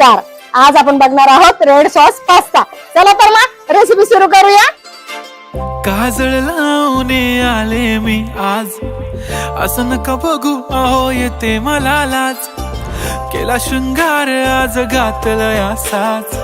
नमस्कार. आज आपण बघणार आहोत रेड सॉस पास्ता. चला तर मग रेसिपी सुरू करूया. काजळ लावणे आले मी आज. असं नका बघू अहो येते मला लाज. केला शृंगार आज घातलं असाच.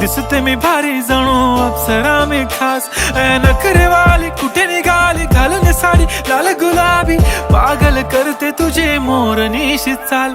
दिसते मी भारी जणू अप्सरा मी खास. ए, नखरेवाली कुठे निघाली? घालून साडी लाल गुलाबी. पागल करते तुझे मोर निशी चाल.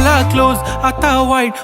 girl a close at wide.